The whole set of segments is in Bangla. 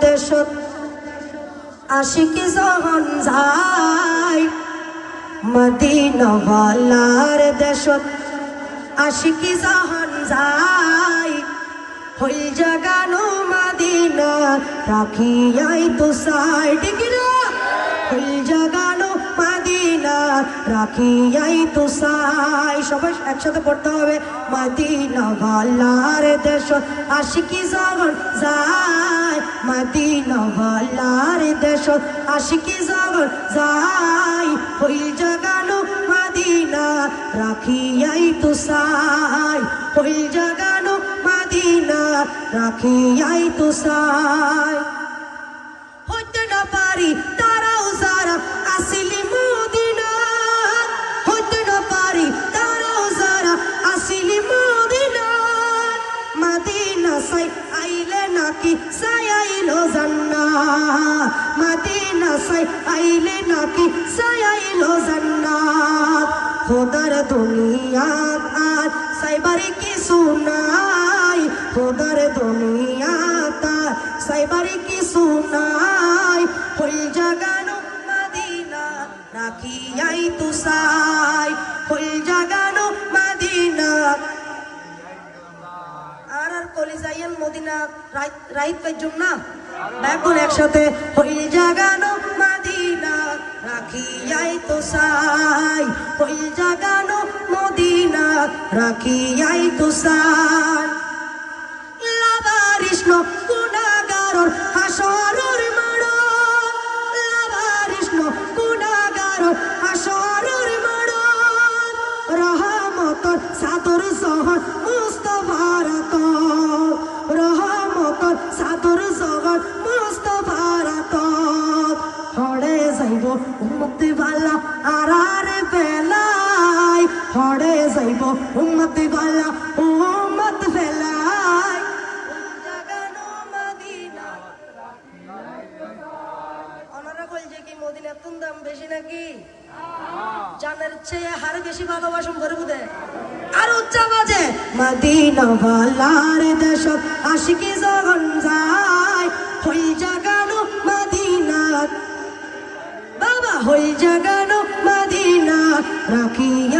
দেশত আশিকি যখন যায়। মদিনওয়ালার দেশত আশিকি যখন যায়। হইল জাগানো মাদিনা রাখিয়াই তো সাইড গিরা। হইল জাগানো মাদিনা রাখিয়াই তো সাই সবাই একসাথে পড়তে হবে। মাদিনা ভালার দেশ আশিকি যখন যায়। মাদিনা ভালার দেশ, আশিকি যখন যায় হইল জাগানো মাদিনা রাখিয়াই তো সাই হইল জাগানো মাদিনা রাখিয়াই তো সাই হইতে না পারি তারাও যারা আসিলি মদিনা হইতে না পারি তারাও যারা মদিনা মাদিনা সাই আইলে নাকি সাই আইলো জান্না মাদিনা সাই আইলে নাকি সাই আইলো জান্না খোদার দুনিয়া আর সাইবারে কিছু নাই। খোদার দুনিয়া তার সাইবারে কিছু নাই। হই জাগানো মাদিনা রাখিয়াই তুসাই কলিজাইয়ান মদিনা রাইত পাইজুম না এখন একসাথে হই জাগানো মাদিনা রাখিয়াই তো সাই। হই জাগানো মদিনা রাখিয়াই তো সাই। লাবারিষ্ণ গুণাগারর হাসরর সাদর সহন মুস্তফারত রহমতর সাদর মস্ত ভারত হড়ে যাইব উম্মতি বালা আরারে বেলাই। হড়ে যাইব উম্মতি বলছে কি মদিনার তুন দাম বেশি নাকি? জানের চেয়ে হার বেশি ভালোবাসুন করে বুঝে আর উচ্চা বাজে দেশ আশিকি যখন যায় হই জাগানো মদিনা বাবা হই জাগানো মদিনা রাখিয়াই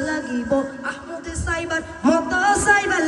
লাগিব আহমদ সাইবার মত সাইবার